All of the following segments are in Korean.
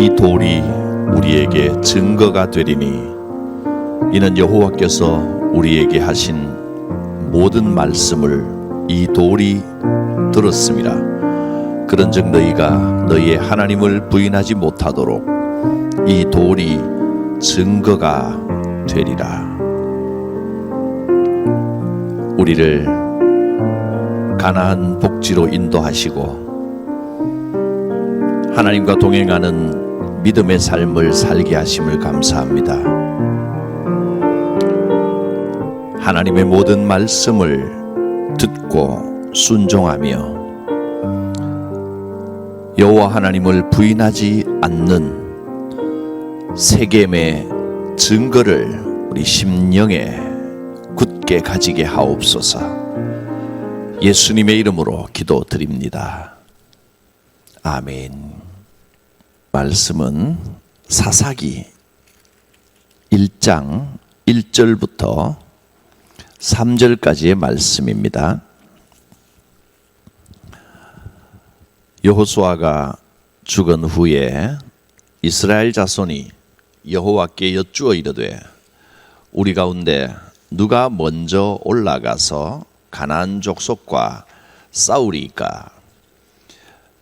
이 돌이 우리에게 증거가 되리니 이는 여호와께서 우리에게 하신 모든 말씀을 이 돌이 들었음이라 그런즉 너희가 너희의 하나님을 부인하지 못하도록 이 돌이 증거가 되리라. 우리를 가나안 복지로 인도하시고 하나님과 동행하는 믿음의 삶을 살게 하심을 감사합니다. 하나님의 모든 말씀을 듣고 순종하며 여호와 하나님을 부인하지 않는 세겜의 증거를 우리 심령에 굳게 가지게 하옵소서. 예수님의 이름으로 기도드립니다. 아멘. 말씀은 사사기 1장 1절부터 3절까지의 말씀입니다. 여호수아가 죽은 후에 이스라엘 자손이 여호와께 여쭈어 이르되 우리 가운데 누가 먼저 올라가서 가나안 족속과 싸우리까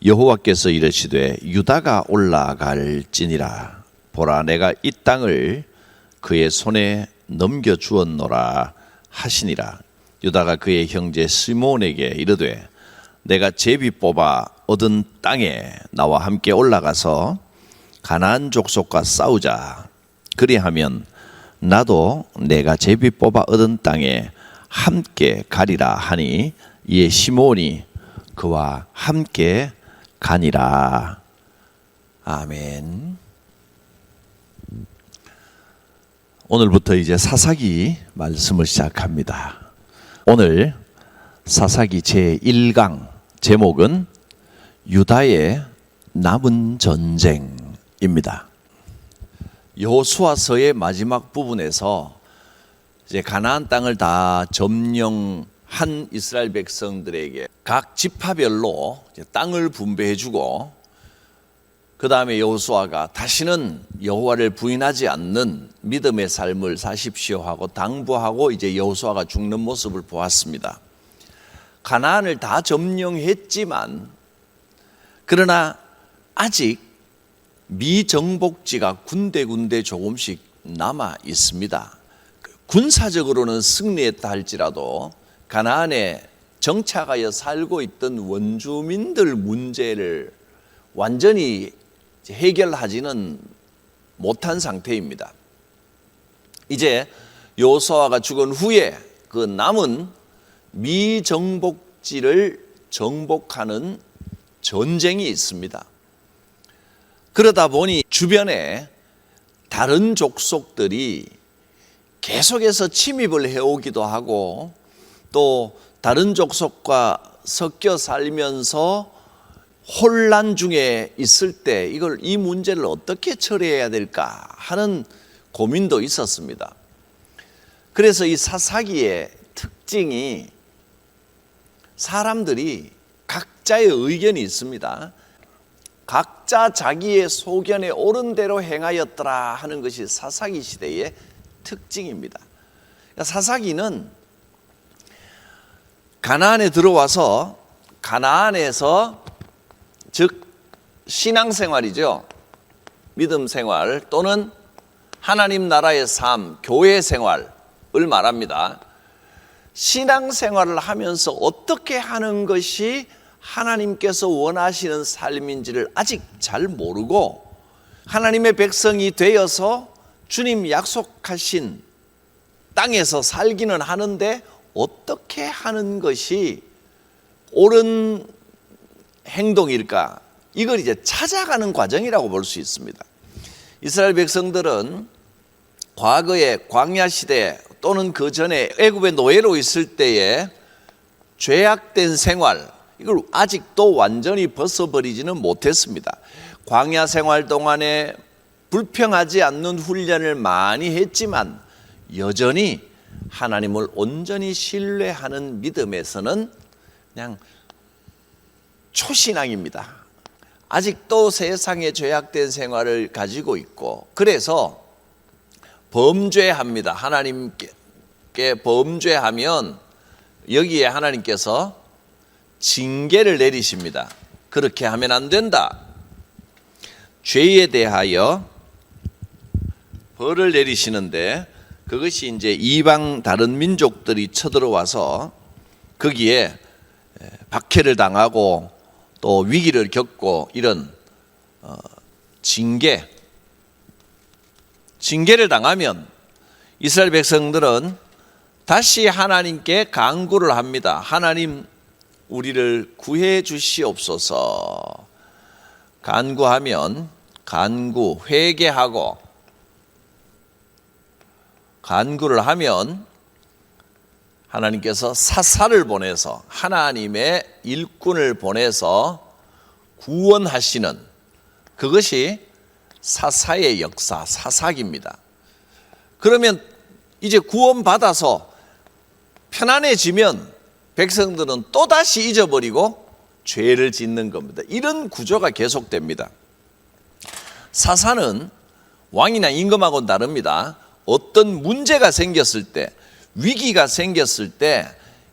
여호와께서 이르시되 유다가 올라갈지니라. 보라 내가 이 땅을 그의 손에 넘겨 주었노라 하시니라. 유다가 그의 형제 시몬에게 이르되 내가 제비 뽑아 얻은 땅에 나와 함께 올라가서 가나안 족속과 싸우자. 그리하면 나도 내가 제비 뽑아 얻은 땅에 함께 가리라 하니 이에 시몬이 그와 함께 가니라. 아멘. 오늘부터 이제 사사기 말씀을 시작합니다. 오늘 사사기 제1강 제목은 유다의 남은 전쟁입니다. 여호수아서의 마지막 부분에서 이제 가나안 땅을 다 점령 한 이스라엘 백성들에게 각 지파별로 땅을 분배해 주고 그 다음에 여호수아가 다시는 여호와를 부인하지 않는 믿음의 삶을 사십시오 하고 당부하고 이제 여호수아가 죽는 모습을 보았습니다. 가나안을 다 점령했지만 그러나 아직 미정복지가 군데군데 조금씩 남아 있습니다. 군사적으로는 승리했다 할지라도 가나안에 정착하여 살고 있던 원주민들 문제를 완전히 해결하지는 못한 상태입니다. 이제 요소아가 죽은 후에 그 남은 미정복지를 정복하는 전쟁이 있습니다. 그러다 보니 주변에 다른 족속들이 계속해서 침입을 해오기도 하고 또 다른 족속과 섞여 살면서 혼란 중에 있을 때 이걸 이 문제를 어떻게 처리해야 될까 하는 고민도 있었습니다. 그래서 이 사사기의 특징이 사람들이 각자의 의견이 있습니다. 각자 자기의 소견에 옳은 대로 행하였더라 하는 것이 사사기 시대의 특징입니다. 그러니까 사사기는 가나안에 들어와서 가나안에서 즉 신앙생활이죠. 믿음 생활 또는 하나님 나라의 삶, 교회 생활을 말합니다. 신앙 생활을 하면서 어떻게 하는 것이 하나님께서 원하시는 삶인지를 아직 잘 모르고 하나님의 백성이 되어서 주님 약속하신 땅에서 살기는 하는데 어떻게 하는 것이 옳은 행동일까? 이걸 이제 찾아가는 과정이라고 볼 수 있습니다. 이스라엘 백성들은 과거에 광야 시대 또는 그 전에 애굽의 노예로 있을 때에 죄악된 생활 이걸 아직도 완전히 벗어버리지는 못했습니다. 광야 생활 동안에 불평하지 않는 훈련을 많이 했지만 여전히 하나님을 온전히 신뢰하는 믿음에서는 그냥 초신앙입니다. 아직도 세상에 죄악된 생활을 가지고 있고 그래서 범죄합니다. 하나님께 범죄하면 여기에 하나님께서 징계를 내리십니다. 그렇게 하면 안 된다. 죄에 대하여 벌을 내리시는데 그것이 이제 이방 다른 민족들이 쳐들어와서 거기에 박해를 당하고 또 위기를 겪고 이런 어, 징계 징계를 당하면 이스라엘 백성들은 다시 하나님께 간구를 합니다. 하나님 우리를 구해 주시옵소서. 간구하면 간구 회개하고 간구를 하면 하나님께서 사사를 보내서 하나님의 일꾼을 보내서 구원하시는 그것이 사사의 역사, 사사기입니다. 그러면 이제 구원받아서 편안해지면 백성들은 또다시 잊어버리고 죄를 짓는 겁니다. 이런 구조가 계속됩니다. 사사는 왕이나 임금하고는 다릅니다. 어떤 문제가 생겼을 때, 위기가 생겼을 때,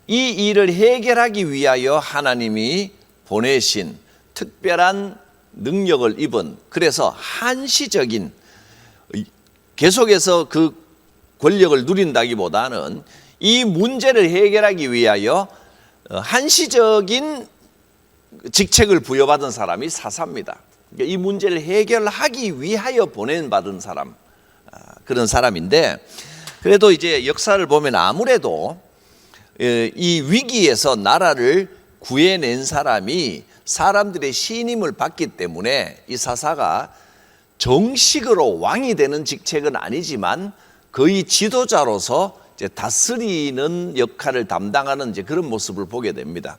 이 일을 해결하기 위하여 하나님이 보내신 특별한 능력을 입은, 그래서 한시적인, 계속해서 그 권력을 누린다기보다는 이 문제를 해결하기 위하여 어, 한시적인 직책을 부여받은 사람이 사사입니다. 그러니까 이 문제를 해결하기 위하여 보낸 받은 사람 아, 그런 사람인데 그래도 이제 역사를 보면 아무래도 이 위기에서 나라를 구해낸 사람이 사람들의 신임을 받기 때문에 이 사사가 정식으로 왕이 되는 직책은 아니지만 거의 지도자로서 이제 다스리는 역할을 담당하는 이제 그런 모습을 보게 됩니다.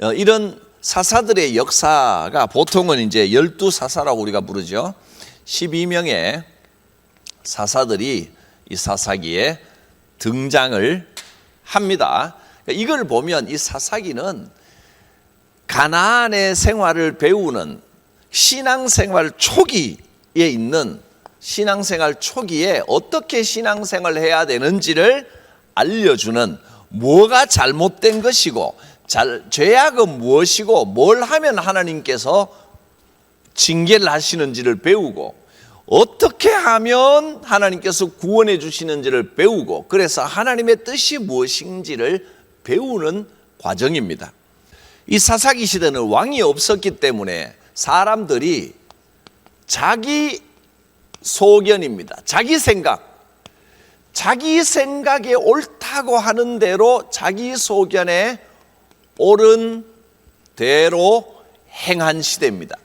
어, 이런 사사들의 역사가 보통은 이제 열두 사사라고 우리가 부르죠. 12명의 사사들이 이 사사기에 등장을 합니다. 그러니까 이걸 보면 이 사사기는 가나안의 생활을 배우는 신앙생활 초기에 있는 신앙생활 초기에 어떻게 신앙생활을 해야 되는지를 알려주는 뭐가 잘못된 것이고 잘, 죄악은 무엇이고 뭘 하면 하나님께서 징계를 하시는지를 배우고 어떻게 하면 하나님께서 구원해 주시는지를 배우고 그래서 하나님의 뜻이 무엇인지를 배우는 과정입니다. 이 사사기 시대는 왕이 없었기 때문에 사람들이 자기 소견입니다. 자기 생각. 자기 생각에 옳다고 하는 대로 자기 소견에 옳은 대로 행한 시대입니다.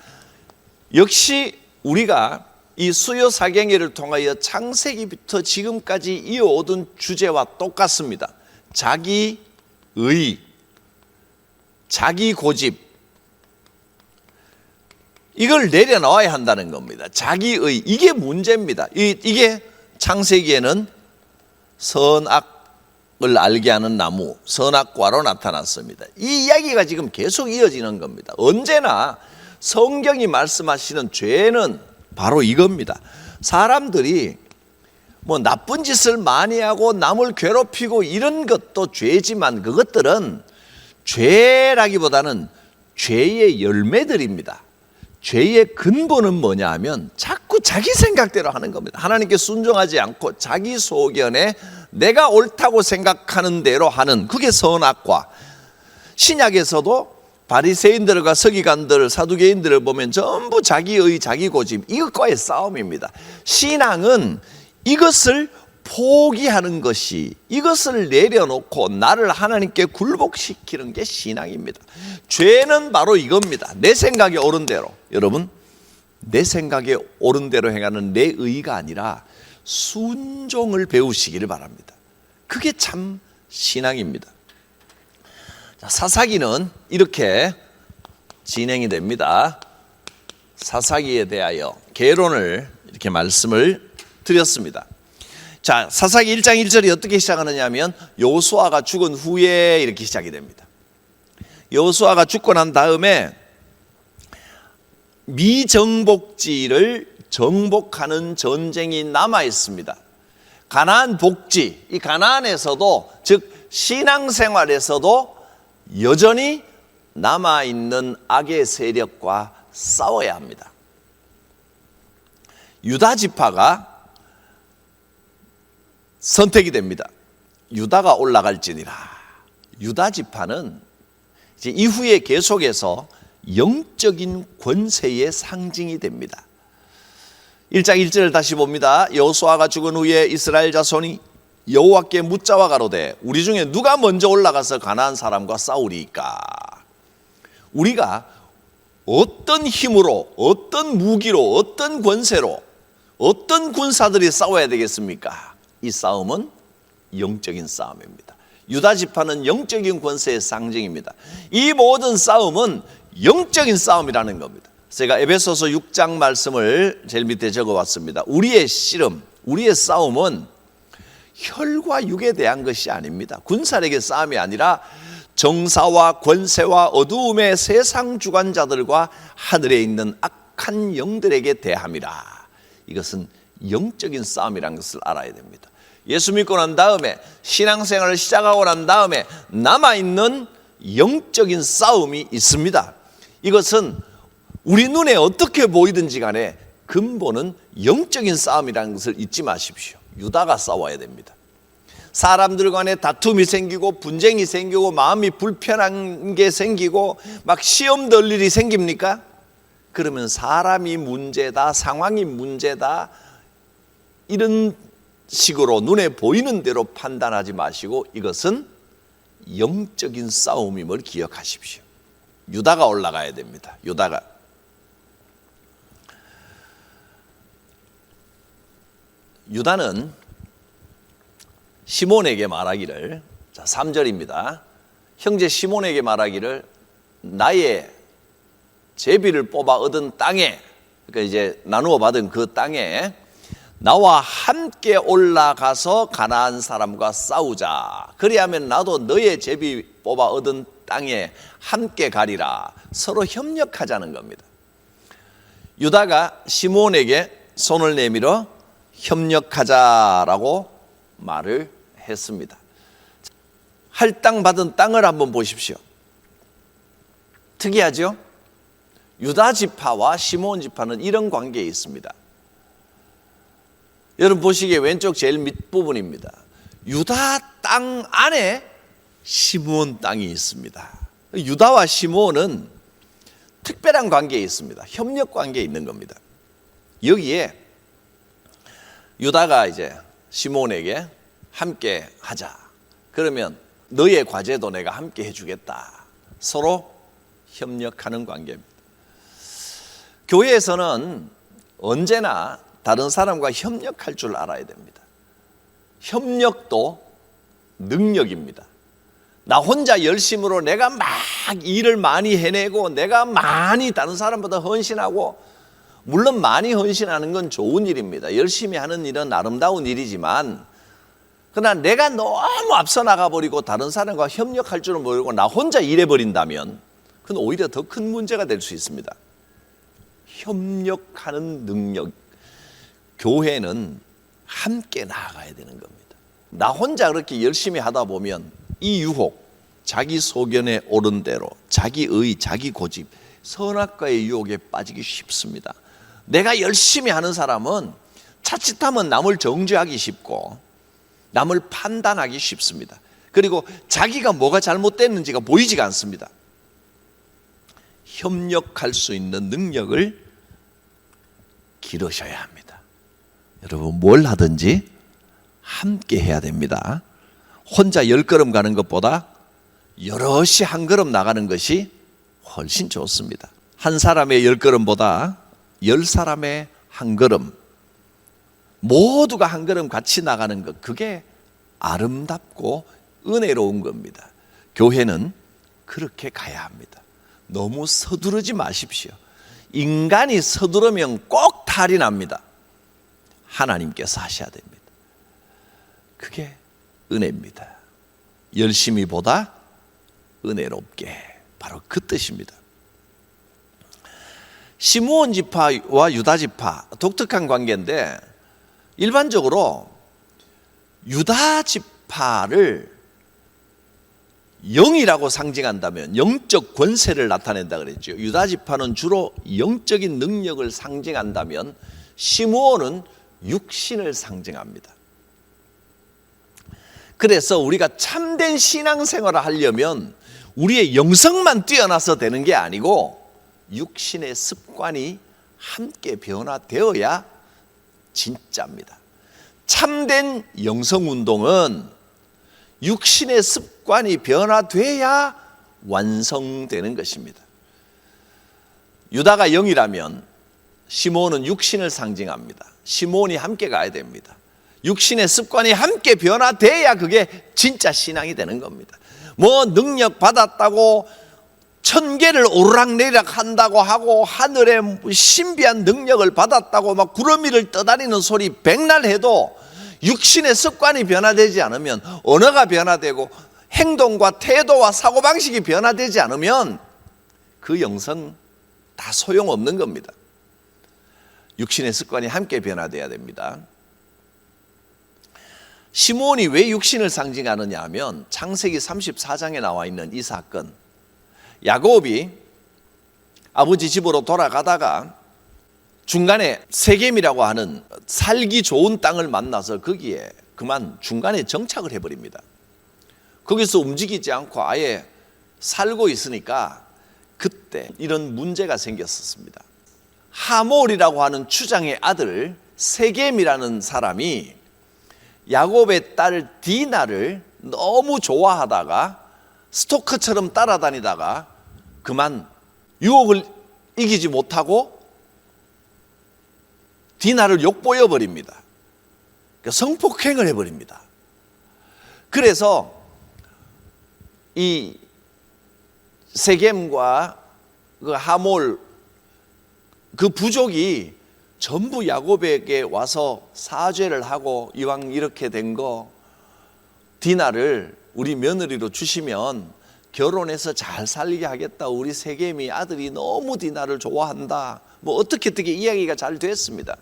역시 우리가 이 수요 사경회를 통하여 창세기부터 지금까지 이어오던 주제와 똑같습니다. 자기 의, 자기 고집, 이걸 내려놓아야 한다는 겁니다. 자기의 이게 문제입니다. 이, 이게 창세기에는 선악을 알게 하는 나무, 선악과로 나타났습니다. 이 이야기가 지금 계속 이어지는 겁니다. 언제나 성경이 말씀하시는 죄는 바로 이겁니다. 사람들이 뭐 나쁜 짓을 많이 하고 남을 괴롭히고 이런 것도 죄지만 그것들은 죄라기보다는 죄의 열매들입니다. 죄의 근본은 뭐냐 하면 자꾸 자기 생각대로 하는 겁니다. 하나님께 순종하지 않고 자기 소견에 내가 옳다고 생각하는 대로 하는 그게 선악과 신약에서도 바리새인들과 서기관들, 사두개인들을 보면 전부 자기의 자기 고집 이것과의 싸움입니다. 신앙은 이것을 포기하는 것이 이것을 내려놓고 나를 하나님께 굴복시키는 게 신앙입니다. 죄는 바로 이겁니다. 내 생각에 옳은 대로. 여러분, 내 생각에 옳은 대로 행하는 내 의가 아니라 순종을 배우시기를 바랍니다. 그게 참 신앙입니다. 자, 사사기는 이렇게 진행이 됩니다. 사사기에 대하여 개론을 이렇게 말씀을 드렸습니다. 자, 사사기 1장 1절이 어떻게 시작하느냐 하면 요수아가 죽은 후에 이렇게 시작이 됩니다. 요수아가 죽고 난 다음에 미정복지를 정복하는 전쟁이 남아 있습니다. 가나안 복지, 이 가나안에서도 즉 신앙생활에서도 여전히 남아 있는 악의 세력과 싸워야 합니다. 유다 지파가 선택이 됩니다. 유다가 올라갈지니라. 유다 지파는 이제 이후에 계속해서 영적인 권세의 상징이 됩니다. 1장 1절을 다시 봅니다. 여호수아가 죽은 후에 이스라엘 자손이 여호와께 묻자와 가로되 우리 중에 누가 먼저 올라가서 가나안 사람과 싸우리이까? 우리가 어떤 힘으로 어떤 무기로 어떤 권세로 어떤 군사들이 싸워야 되겠습니까? 이 싸움은 영적인 싸움입니다. 유다 지파는 영적인 권세의 상징입니다. 이 모든 싸움은 영적인 싸움이라는 겁니다. 제가 에베소서 6장 말씀을 제일 밑에 적어 왔습니다. 우리의 씨름, 우리의 싸움은 혈과 육에 대한 것이 아닙니다. 군사력의 싸움이 아니라 정사와 권세와 어두움의 세상 주관자들과 하늘에 있는 악한 영들에게 대함이라. 이것은 영적인 싸움이라는 것을 알아야 됩니다. 예수 믿고 난 다음에 신앙생활을 시작하고 난 다음에 남아있는 영적인 싸움이 있습니다. 이것은 우리 눈에 어떻게 보이든지 간에 근본은 영적인 싸움이라는 것을 잊지 마십시오. 유다가 싸워야 됩니다. 사람들 간에 다툼이 생기고 분쟁이 생기고 마음이 불편한 게 생기고 막 시험 들 일이 생깁니까? 그러면 사람이 문제다, 상황이 문제다, 이런 식으로 눈에 보이는 대로 판단하지 마시고 이것은 영적인 싸움임을 기억하십시오. 유다가 올라가야 됩니다. 유다가. 유다는 시몬에게 말하기를 자, 3절입니다. 형제 시몬에게 말하기를 나의 제비를 뽑아 얻은 땅에 그러니까 이제 나누어 받은 그 땅에 나와 함께 올라가서 가나안 사람과 싸우자. 그리하면 나도 너의 제비 뽑아 얻은 땅에 함께 가리라. 서로 협력하자는 겁니다. 유다가 시몬에게 손을 내밀어 협력하자라고 말을 했습니다. 할당 받은 땅을 한번 보십시오. 특이하죠? 유다 지파와 시몬 지파는 이런 관계에 있습니다. 여러분 보시기에 왼쪽 제일 밑부분입니다. 유다 땅 안에 시몬 땅이 있습니다. 유다와 시몬은 특별한 관계에 있습니다. 협력 관계에 있는 겁니다. 여기에 유다가 이제 시몬에게 함께 하자. 그러면 너의 과제도 내가 함께 해주겠다. 서로 협력하는 관계입니다. 교회에서는 언제나 다른 사람과 협력할 줄 알아야 됩니다. 협력도 능력입니다. 나 혼자 열심으로 내가 막 일을 많이 해내고 내가 많이 다른 사람보다 헌신하고 물론 많이 헌신하는 건 좋은 일입니다. 열심히 하는 일은 아름다운 일이지만 그러나 내가 너무 앞서 나가 버리고 다른 사람과 협력할 줄은 모르고 나 혼자 일해 버린다면 그건 오히려 더 큰 문제가 될 수 있습니다. 협력하는 능력 교회는 함께 나아가야 되는 겁니다. 나 혼자 그렇게 열심히 하다 보면 이 유혹, 자기 소견에 오른 대로 자기의 자기 고집, 선악과의 유혹에 빠지기 쉽습니다. 내가 열심히 하는 사람은 자칫하면 남을 정죄하기 쉽고 남을 판단하기 쉽습니다. 그리고 자기가 뭐가 잘못됐는지가 보이지가 않습니다. 협력할 수 있는 능력을 기르셔야 합니다. 여러분 뭘 하든지 함께 해야 됩니다. 혼자 열 걸음 가는 것보다 여럿이 한 걸음 나가는 것이 훨씬 좋습니다. 한 사람의 열 걸음보다 열 사람의 한 걸음 모두가 한 걸음 같이 나가는 것 그게 아름답고 은혜로운 겁니다. 교회는 그렇게 가야 합니다. 너무 서두르지 마십시오. 인간이 서두르면 꼭 탈이 납니다. 하나님께서 하셔야 됩니다. 그게 은혜입니다. 열심히 보다 은혜롭게 바로 그 뜻입니다. 시므온 지파와 유다 지파 독특한 관계인데 일반적으로 유다 지파를 영이라고 상징한다면 영적 권세를 나타낸다 그랬죠. 유다 지파는 주로 영적인 능력을 상징한다면 시므온은 육신을 상징합니다. 그래서 우리가 참된 신앙생활을 하려면 우리의 영성만 뛰어나서 되는 게 아니고 육신의 습관이 함께 변화되어야 진짜입니다. 참된 영성 운동은 육신의 습관이 변화돼야 완성되는 것입니다. 유다가 영이라면 시몬은 육신을 상징합니다. 시몬이 함께 가야 됩니다. 육신의 습관이 함께 변화돼야 그게 진짜 신앙이 되는 겁니다. 뭐 능력 받았다고 천 개를 오르락내리락 한다고 하고 하늘에 신비한 능력을 받았다고 막 구름 위를 떠다니는 소리 백날 해도 육신의 습관이 변화되지 않으면 언어가 변화되고 행동과 태도와 사고방식이 변화되지 않으면 그 영성 다 소용없는 겁니다. 육신의 습관이 함께 변화돼야 됩니다. 시몬이 왜 육신을 상징하느냐 하면 창세기 34장에 나와 있는 이 사건. 야곱이 아버지 집으로 돌아가다가 중간에 세겜이라고 하는 살기 좋은 땅을 만나서 거기에 그만 중간에 정착을 해버립니다. 거기서 움직이지 않고 아예 살고 있으니까 그때 이런 문제가 생겼었습니다. 하몰이라고 하는 추장의 아들 세겜이라는 사람이 야곱의 딸 디나를 너무 좋아하다가 스토커처럼 따라다니다가 그만 유혹을 이기지 못하고 디나를 욕보여 버립니다. 성폭행을 해버립니다. 그래서 이 세겜과 그 하몰 그 부족이 전부 야곱에게 와서 사죄를 하고 이왕 이렇게 된 거 디나를 우리 며느리로 주시면 결혼해서 잘 살게 하겠다. 우리 세겜이 아들이 너무 디나를 좋아한다. 뭐 어떻게 어떻게 이야기가 잘 됐습니다.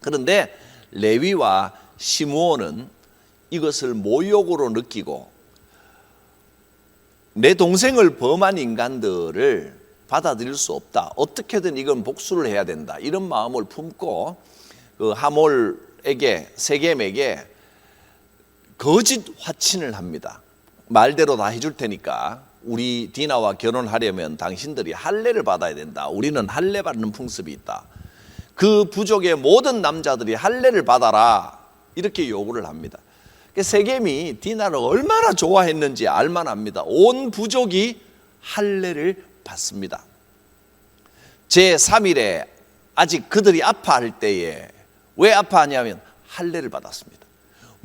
그런데 레위와 시므온은 이것을 모욕으로 느끼고 내 동생을 범한 인간들을 받아들일 수 없다. 어떻게든 이건 복수를 해야 된다. 이런 마음을 품고 그 하몰에게 세겜에게 거짓 화친을 합니다. 말대로 다 해줄 테니까 우리 디나와 결혼하려면 당신들이 할례를 받아야 된다. 우리는 할례 받는 풍습이 있다. 그 부족의 모든 남자들이 할례를 받아라. 이렇게 요구를 합니다. 세겜이 디나를 얼마나 좋아했는지 알만합니다. 온 부족이 할례를 받습니다. 제 3일에 아직 그들이 아파할 때에 왜 아파하냐면 할례를 받았습니다.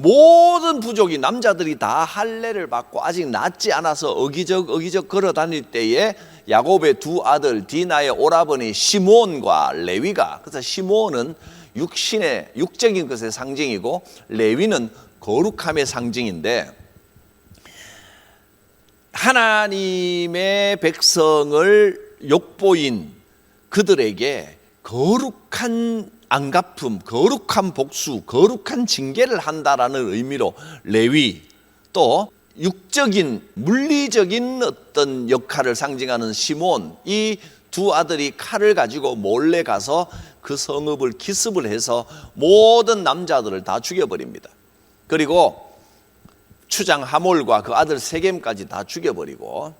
모든 부족이 남자들이 다 할례를 받고 아직 낫지 않아서 어기적 어기적 걸어 다닐 때에 야곱의 두 아들 디나의 오라버니 시몬과 레위가 그래서 시몬은 육신의 육적인 것의 상징이고 레위는 거룩함의 상징인데 하나님의 백성을 욕보인 그들에게 거룩한 안갚음, 거룩한 복수, 거룩한 징계를 한다라는 의미로 레위 또 육적인 물리적인 어떤 역할을 상징하는 시몬 이 두 아들이 칼을 가지고 몰래 가서 그 성읍을 기습을 해서 모든 남자들을 다 죽여버립니다. 그리고 추장 하몰과 그 아들 세겜까지 다 죽여버리고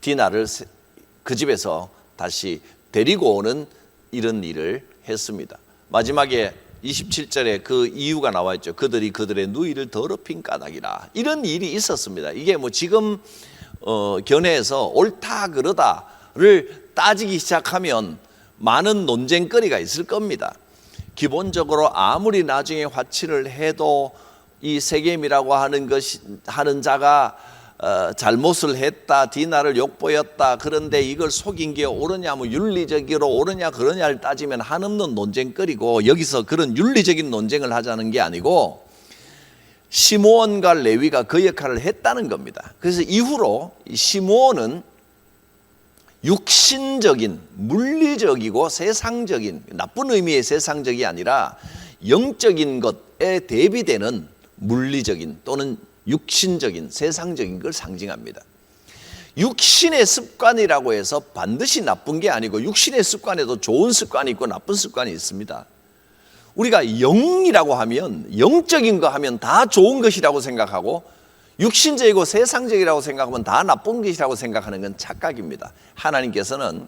디나를 그 집에서 다시 데리고 오는 이런 일을 했습니다. 마지막에 27절에 그 이유가 나와 있죠. 그들이 그들의 누이를 더럽힌 까닭이라. 이런 일이 있었습니다. 이게 뭐 지금 어, 견해에서 옳다 그러다를 따지기 시작하면 많은 논쟁거리가 있을 겁니다. 기본적으로 아무리 나중에 화치를 해도 이 세겜이라고 하는 것이 하는 자가 어, 잘못을 했다, 디나를 욕보였다. 그런데 이걸 속인 게 옳으냐, 뭐 윤리적으로 옳으냐, 그러냐를 따지면 한없는 논쟁거리고 여기서 그런 윤리적인 논쟁을 하자는 게 아니고 시므온과 레위가 그 역할을 했다는 겁니다. 그래서 이후로 시므온은 육신적인 물리적이고 세상적인 나쁜 의미의 세상적이 아니라 영적인 것에 대비되는 물리적인 또는 육신적인 세상적인 걸 상징합니다. 육신의 습관이라고 해서 반드시 나쁜 게 아니고 육신의 습관에도 좋은 습관이 있고 나쁜 습관이 있습니다. 우리가 영이라고 하면 영적인 거 하면 다 좋은 것이라고 생각하고 육신적이고 세상적이라고 생각하면 다 나쁜 것이라고 생각하는 건 착각입니다. 하나님께서는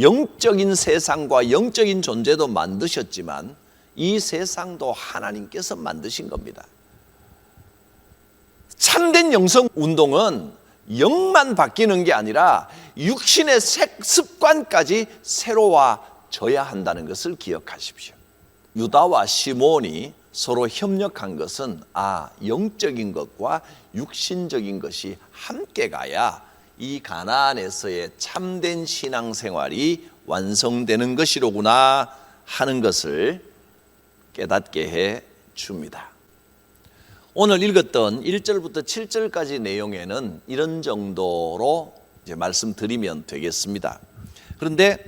영적인 세상과 영적인 존재도 만드셨지만 이 세상도 하나님께서 만드신 겁니다. 참된 영성 운동은 영만 바뀌는 게 아니라 육신의 색- 습관까지 새로워져야 한다는 것을 기억하십시오. 유다와 시몬이 서로 협력한 것은 아 영적인 것과 육신적인 것이 함께 가야 이 가나안에서의 참된 신앙생활이 완성되는 것이로구나 하는 것을 깨닫게 해 줍니다. 오늘 읽었던 1절부터 7절까지 내용에는 이런 정도로 이제 말씀드리면 되겠습니다. 그런데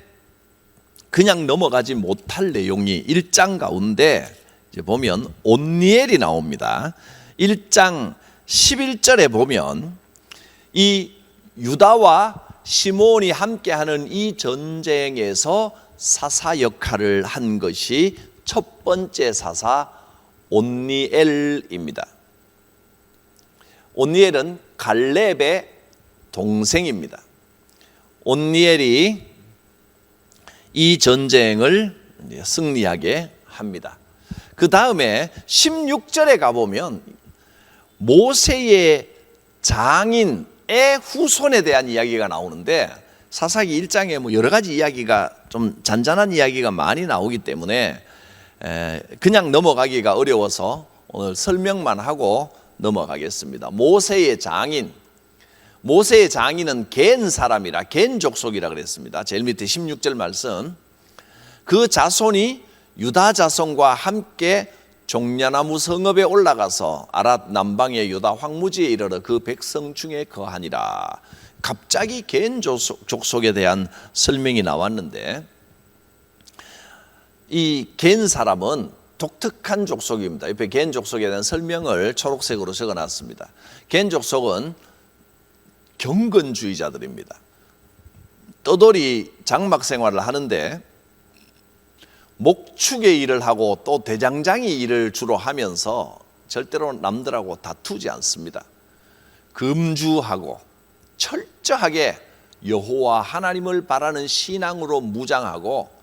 그냥 넘어가지 못할 내용이 1장 가운데 이제 보면 온니엘이 나옵니다. 1장 11절에 보면 이 유다와 시몬이 함께하는 이 전쟁에서 사사 역할을 한 것이 첫 번째 사사 온니엘입니다. 온니엘은 갈렙의 동생입니다. 온니엘이 이 전쟁을 승리하게 합니다. 그 다음에 16절에 가보면 모세의 장인의 후손에 대한 이야기가 나오는데 사사기 1장에 뭐 여러 가지 이야기가 좀 잔잔한 이야기가 많이 나오기 때문에 에, 그냥 넘어가기가 어려워서 오늘 설명만 하고 넘어가겠습니다. 모세의 장인 모세의 장인은 겐 사람이라 겐 족속이라 그랬습니다. 제일 밑에 16절 말씀. 그 자손이 유다 자손과 함께 종려나무 성읍에 올라가서 아랏 남방의 유다 황무지에 이르러 그 백성 중에 거하니라. 갑자기 겐 족속- 족속에 대한 설명이 나왔는데 이 겐 사람은 독특한 족속입니다. 옆에 겐 족속에 대한 설명을 초록색으로 적어 놨습니다. 겐 족속은 경건주의자들입니다. 떠돌이 장막 생활을 하는데 목축의 일을 하고 또 대장장이 일을 주로 하면서 절대로 남들하고 다투지 않습니다. 금주하고 철저하게 여호와 하나님을 바라는 신앙으로 무장하고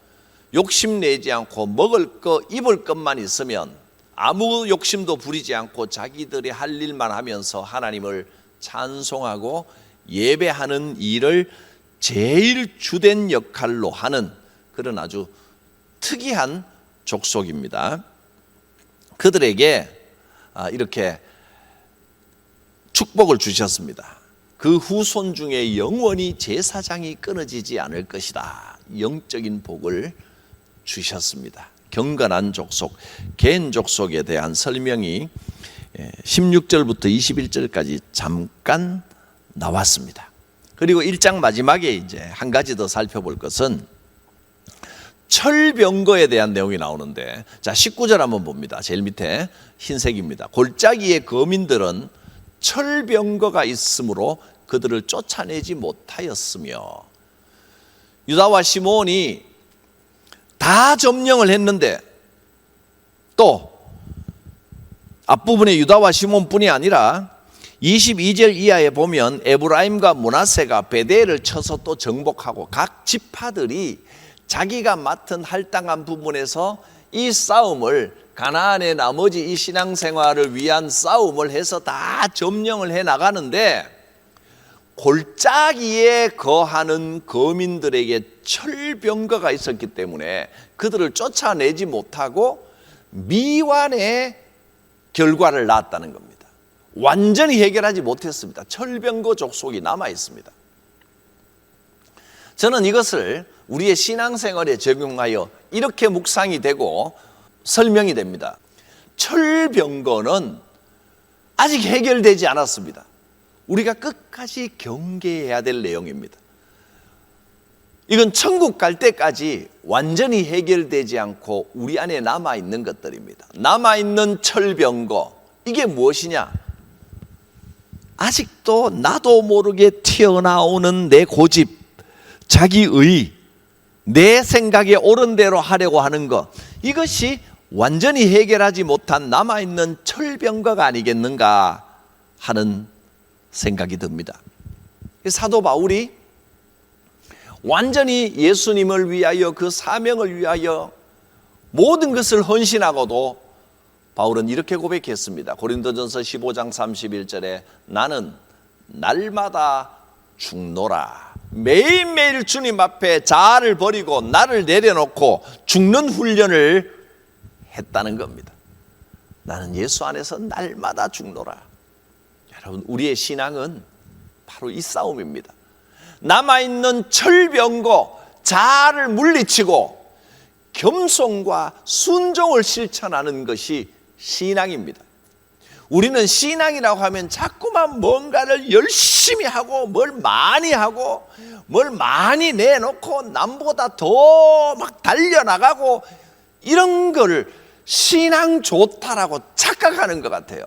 욕심내지 않고 먹을 거 입을 것만 있으면 아무 욕심도 부리지 않고 자기들이 할 일만 하면서 하나님을 찬송하고 예배하는 일을 제일 주된 역할로 하는 그런 아주 특이한 족속입니다. 그들에게 아, 이렇게 축복을 주셨습니다. 그 후손 중에 영원히 제사장이 끊어지지 않을 것이다. 영적인 복을 주셨습니다. 경건한 족속, 개인 족속에 대한 설명이 16절부터 21절까지 잠깐 나왔습니다. 그리고 1장 마지막에 이제 한 가지 더 살펴볼 것은 철병거에 대한 내용이 나오는데 자 19절 한번 봅니다. 제일 밑에 흰색입니다. 골짜기의 거민들은 철병거가 있으므로 그들을 쫓아내지 못하였으며 유다와 시몬이 다 점령을 했는데 또 앞부분에 유다와 시몬뿐이 아니라 22절 이하에 보면 에브라임과 문하세가 베델을 쳐서 또 정복하고 각 지파들이 자기가 맡은 할당한 부분에서 이 싸움을 가나안의 나머지 이 신앙생활을 위한 싸움을 해서 다 점령을 해 나가는데 골짜기에 거하는 거민들에게 철병거가 있었기 때문에 그들을 쫓아내지 못하고 미완의 결과를 낳았다는 겁니다. 완전히 해결하지 못했습니다. 철병거 족속이 남아 있습니다. 저는 이것을 우리의 신앙생활에 적용하여 이렇게 묵상이 되고 설명이 됩니다. 철병거는 아직 해결되지 않았습니다. 우리가 끝까지 경계해야 될 내용입니다. 이건 천국 갈 때까지 완전히 해결되지 않고 우리 안에 남아 있는 것들입니다. 남아 있는 철병거 이게 무엇이냐? 아직도 나도 모르게 튀어나오는 내 고집, 자기의, 내 생각에 옳은 대로 하려고 하는 것 이것이 완전히 해결하지 못한 남아 있는 철병거가 아니겠는가 하는 생각이 듭니다. 사도 바울이 완전히 예수님을 위하여 그 사명을 위하여 모든 것을 헌신하고도 바울은 이렇게 고백했습니다. 고린도전서 15장 31절에 나는 날마다 죽노라. 매일매일 주님 앞에 자아를 버리고 나를 내려놓고 죽는 훈련을 했다는 겁니다. 나는 예수 안에서 날마다 죽노라. 여러분, 우리의 신앙은 바로 이 싸움입니다. 남아있는 철병고, 자아를 물리치고 겸손과 순종을 실천하는 것이 신앙입니다. 우리는 신앙이라고 하면 자꾸만 뭔가를 열심히 하고 뭘 많이 하고 뭘 많이 내놓고 남보다 더 막 달려나가고 이런 걸 신앙 좋다라고 착각하는 것 같아요.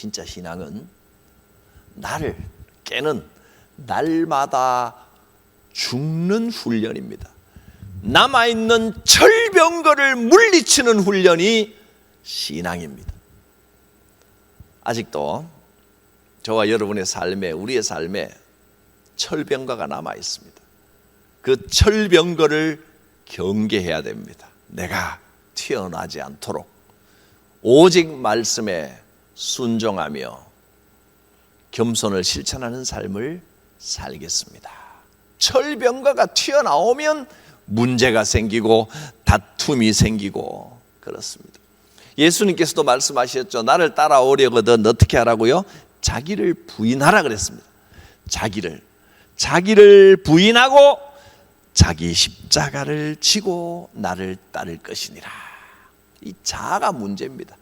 진짜 신앙은 나를 깨는 날마다 죽는 훈련입니다. 남아있는 철병거를 물리치는 훈련이 신앙입니다. 아직도 저와 여러분의 삶에, 우리의 삶에 철병거가 남아 있습니다. 그 철병거를 경계해야 됩니다. 내가 튀어나지 않도록 오직 말씀에 순종하며 겸손을 실천하는 삶을 살겠습니다. 철병거가 튀어나오면 문제가 생기고 다툼이 생기고 그렇습니다. 예수님께서도 말씀하셨죠. 나를 따라오려거든 어떻게 하라고요? 자기를 부인하라 그랬습니다. 자기를 자기를 부인하고 자기 십자가를 지고 나를 따를 것이니라. 이 자아가 문제입니다.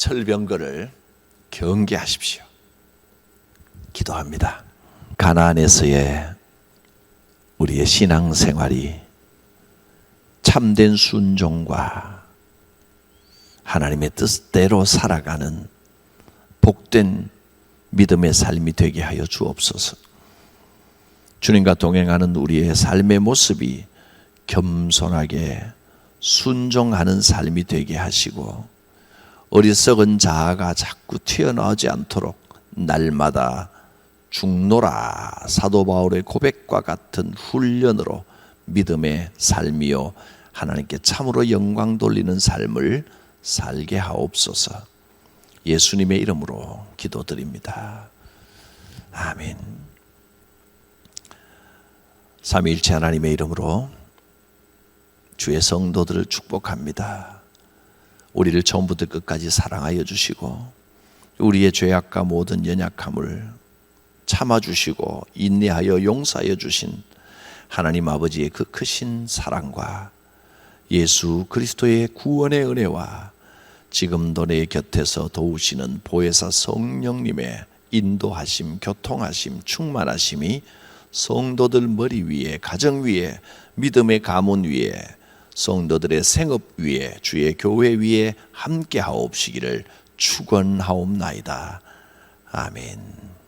철병거를 경계하십시오. 기도합니다. 가나안에서의 우리의 신앙 생활이 참된 순종과 하나님의 뜻대로 살아가는 복된 믿음의 삶이 되게 하여 주옵소서. 주님과 동행하는 우리의 삶의 모습이 겸손하게 순종하는 삶이 되게 하시고 어리석은 자아가 자꾸 튀어나오지 않도록 날마다 죽노라 사도 바울의 고백과 같은 훈련으로 믿음의 삶이요 하나님께 참으로 영광 돌리는 삶을 살게 하옵소서. 예수님의 이름으로 기도드립니다. 아멘. 삼위일체 하나님의 이름으로 주의 성도들을 축복합니다. 우리를 처음부터 끝까지 사랑하여 주시고 우리의 죄악과 모든 연약함을 참아 주시고 인내하여 용서하여 주신 하나님 아버지의 그 크신 사랑과 예수 그리스도의 구원의 은혜와 지금도 내 곁에서 도우시는 보혜사 성령님의 인도하심, 교통하심, 충만하심이 성도들 머리 위에, 가정 위에, 믿음의 가문 위에, 성도들의 생업 위에, 주의 교회 위에 함께 하옵시기를 축원하옵나이다. 아멘.